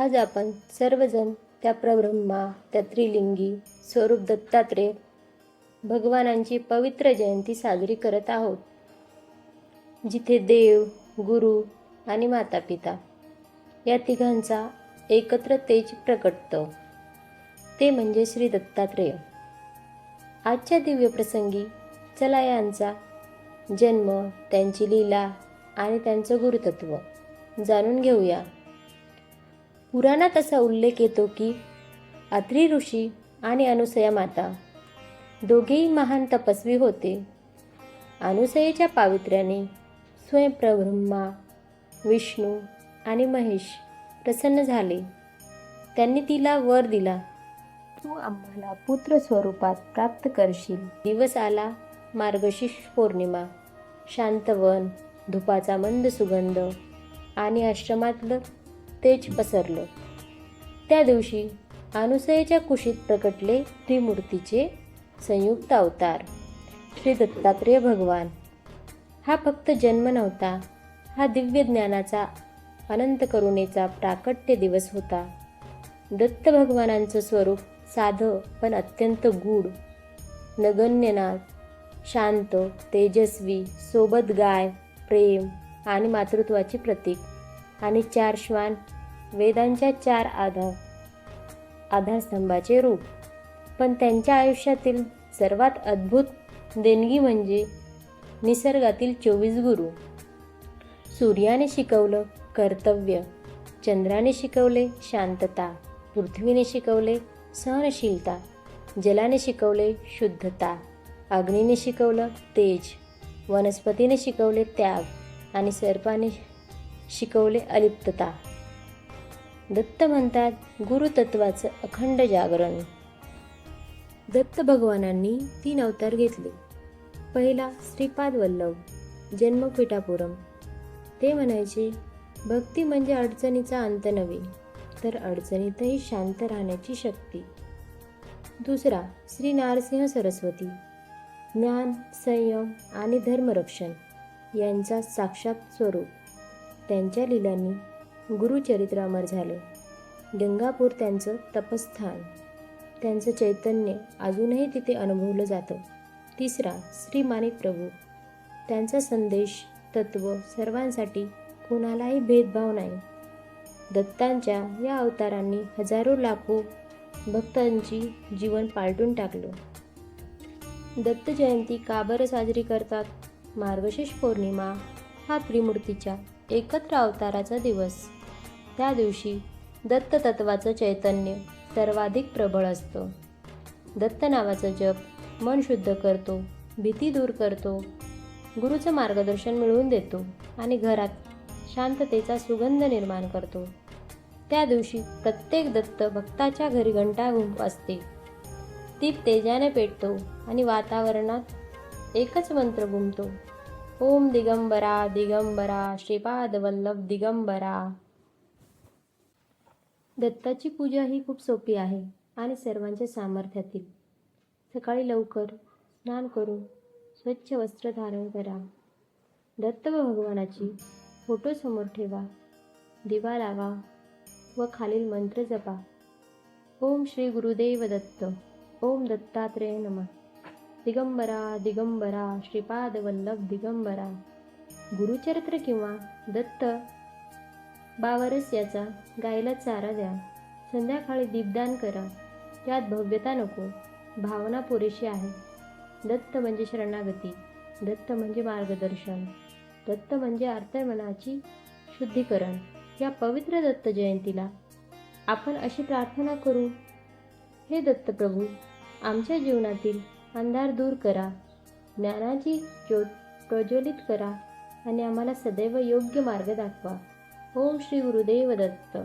आज आपण सर्वजण त्या प्रब्रह्मा त्या त्रिलिंगी स्वरूप दत्तात्रेय भगवानांची पवित्र जयंती साजरी करत आहोत. जिथे देव गुरु आणि माता पिता या तिघांचा एकत्र तेज प्रकटतं. ते म्हणजे श्री दत्तात्रेय. आजच्या दिव्य प्रसंगी चला यांचा जन्म त्यांची लीला आणि त्यांचं गुरुतत्व जाणून घेऊया. पुराणात असा उल्लेख येतो की अत्री ऋषी आणि अनुसया माता दोघेही महान तपस्वी होते. अनुसयेच्या पावित्र्याने स्वयंप्रब्रह्मा विष्णू आणि महेश प्रसन्न झाले. त्यांनी तिला वर दिला. तू आम्हाला पुत्र स्वरूपात प्राप्त करशील. दिवस आला मार्गशीर्ष पौर्णिमा शांतवन धुपाचा मंद सुगंध आणि आश्रमातलं तेज पसरलं. त्या दिवशी अनुसयेच्या कुशीत प्रकटले त्रिमूर्तीचे संयुक्त अवतार श्री दत्तात्रेय भगवान. हा फक्त जन्म नव्हता हा दिव्य ज्ञानाचा अनंत करुणेचा प्राकट्य दिवस होता. दत्त भगवानांचं स्वरूप साधं पण अत्यंत गूढ नगण्यनाथ शांत तेजस्वी सोबत गाय प्रेम आणि मातृत्वाची प्रतीक. आणि चार श्वान वेदांच्या चार आधार आधारस्तंभाचे रूप. पण त्यांच्या आयुष्यातील सर्वात अद्भुत देणगी म्हणजे निसर्गातील चोवीस गुरु. सूर्याने शिकवलं कर्तव्य चंद्राने शिकवले शांतता पृथ्वीने शिकवले सहनशीलता जलाने शिकवले शुद्धता अग्नीने शिकवलं तेज वनस्पतीने शिकवले त्याग आणि सर्पाने शिकवले अलिप्तता. दत्त म्हणतात गुरुतत्वाचं अखंड जागरण. दत्त भगवानांनी तीन अवतार घेतले. पहिला श्रीपाद वल्लभ जन्म पिठापुरम ते म्हणायचे भक्ती म्हणजे अडचणीचा अंत नव्हे तर अडचणीतही शांत राहण्याची शक्ती. दुसरा श्री नारसिंह सरस्वती. ज्ञान संयम आणि धर्मरक्षण यांचा साक्षात स्वरूप. त्यांच्या लिलांनी गुरुचरित्र अमर झालं. गंगापूर त्यांचं तपस्थान. त्यांचं चैतन्य अजूनही तिथे अनुभवलं जातं. तिसरा श्री माणिक प्रभू. त्यांचा संदेश तत्व सर्वांसाठी कोणालाही भेदभाव नाही. दत्तांच्या या अवतारांनी हजारो लाखो भक्तांची जीवन पालटून टाकलं. दत्त जयंती का बरं साजरी करतात? मार्गशीर्ष पौर्णिमा हा त्रिमूर्तीच्या एकत्र अवताराचा दिवस. त्या दिवशी दत्त तत्वाचं चैतन्य सर्वाधिक प्रबळ असतं. दत्त नावाचं जप मन शुद्ध करतो भीती दूर करतो गुरुचं मार्गदर्शन मिळवून देतो आणि घरात शांततेचा सुगंध निर्माण करतो. त्या दिवशी प्रत्येक दत्त भक्ताच्या घरी घंटा घुंप असते ती तेजाने पेटतो आणि वातावरणात एकच मंत्र घुमतो ओम दिगंबरा दिगंबरा श्रीपाद वल्लभ दिगंबरा. दत्ताची पूजा ही खूप सोपी आहे आणि सर्वांच्या सामर्थ्यातील. सकाळी लवकर स्नान करून स्वच्छ वस्त्र धारण करा. दत्त भगवानाची फोटो समोर ठेवा. दिवा लावा व खालील मंत्र जपा. ओम श्री गुरुदेव दत्त. ओम दत्तात्रेय नमः. दिगंबरा दिगंबरा श्रीपाद वल्लभ दिगंबरा गुरुचरित्र किंवा दत्त बावरस याचा गायला चारा द्या. संध्याकाळी दीपदान करा. यात भव्यता नको. भावना पुरेशी आहे. दत्त म्हणजे शरणागती. दत्त म्हणजे मार्गदर्शन. दत्त म्हणजे आर्तमनाची शुद्धीकरण. या पवित्र दत्त जयंतीला आपण अशी प्रार्थना करू. हे दत्तप्रभू आमच्या जीवनातील अंधार दूर करा. ज्ञानाची ज्यो प्रज्वलित करा आणि आम्हाला सदैव योग्य मार्ग दाखवा. ओम श्री गुरुदेव दत्त.